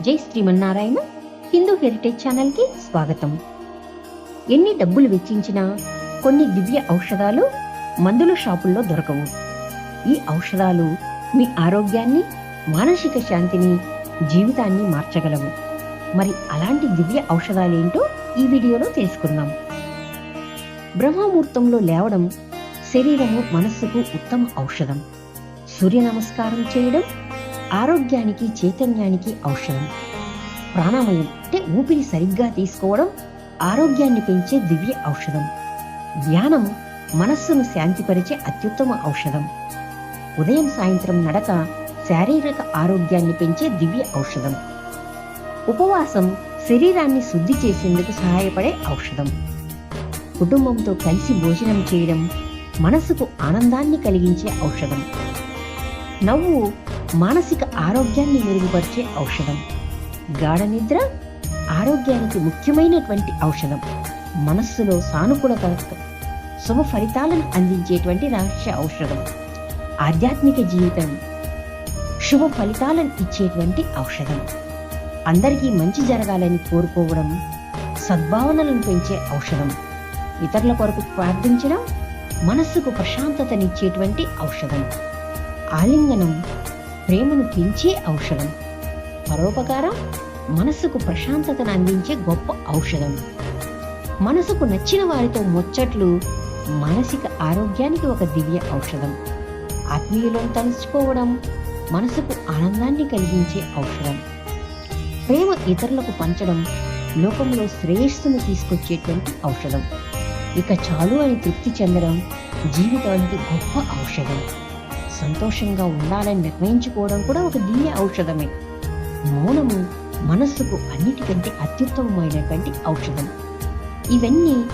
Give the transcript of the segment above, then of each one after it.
జై శ్రీమన్నారాయణ హిందూ హెరిటేజ్ ఛానల్కి స్వాగతం. ఎన్ని డబ్బులు వెచ్చించినా కొన్ని దివ్య ఔషధాలు మందుల షాపుల్లో దొరకవు. ఈ ఔషధాలు మీ ఆరోగ్యాన్ని మానసిక శాంతిని జీవితాన్ని మార్చగలవు. మరి అలాంటి దివ్య ఔషధాలేంటో ఈ వీడియోలో తెలుసుకుందాం. బ్రహ్మముహూర్తంలో లేవడం శరీరము మనస్సుకు ఉత్తమ ఔషధం. సూర్య నమస్కారం చేయడం ఆరోగ్యానికి చైతన్యానికి ఔషధం. ప్రాణామయం అంటే ఊపిరి సరిగ్గా తీసుకోవడం ఆరోగ్యాన్ని పెంచే దివ్య ఔషధం. ధ్యానం మనస్సును శాంతిపరిచే అత్యుత్తమ ఔషధం. ఉదయం సాయంత్రం నడక శారీరక ఆరోగ్యాన్ని పెంచే దివ్య ఔషధం. ఉపవాసం శరీరాన్ని శుద్ధి చేసేందుకు సహాయపడే ఔషధం. కుటుంబంతో కలిసి భోజనం చేయడం మనసుకు ఆనందాన్ని కలిగించే ఔషధం. నవ్వు మానసిక ఆరోగ్యాన్ని మెరుగుపరిచే ఔషధం. గాఢ నిద్ర ఆరోగ్యానికి ముఖ్యమైనటువంటి ఔషధం. మనస్సులో సానుకూలత శుభ ఫలితాలను అందించేటువంటి రహస్య ఔషధం. ఆధ్యాత్మిక జీవితం శుభ ఫలితాలను ఇచ్చేటువంటి ఔషధం. అందరికీ మంచి జరగాలని కోరుకోవడం సద్భావనలను పెంచే ఔషధం. ఇతరుల కొరకు ప్రార్థించడం మనస్సుకు ప్రశాంతతనిచ్చేటువంటి ఔషధం. ఆలింగనం ప్రేమను పెంచే ఔషధం పరోపకారం మనసుకు ప్రశాంతతను అందించే గొప్ప ఔషధం. మనసుకు నచ్చిన వారితో ముచ్చట్లు మానసిక ఆరోగ్యానికి ఒక దివ్య ఔషధం. ఆత్మీయులను తలుచుకోవడం మనసుకు ఆనందాన్ని కలిగించే ఔషధం. ప్రేమ ఇతరులకు పంచడం లోకంలో శ్రేయస్సును తీసుకొచ్చేటువంటి ఔషధం. ఇక చాలు అని తృప్తి చెందడం జీవితానికి గొప్ప ఔషధం. సంతోషంగా ఉండాలని నిర్ణయించుకోవడం కూడా ఒక దివ్య ఔషధమే. మౌనము మనస్సుకు అన్నిటికంటే అత్యుత్తమమైనటువంటి ఔషధం. ఇవన్నీ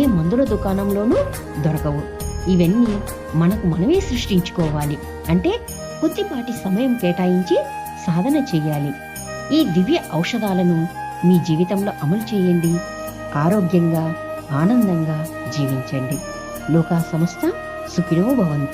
ఏ మందుల దుకాణంలోనూ దొరకవు. ఇవన్నీ మనకు మనమే సృష్టించుకోవాలి. అంటే కొద్దిపాటి సమయం కేటాయించి సాధన చేయాలి. ఈ దివ్య ఔషధాలను మీ జీవితంలో అమలు చేయండి. ఆరోగ్యంగా ఆనందంగా జీవించండి. లోకా సంస్థ సుఖినో భవంతు.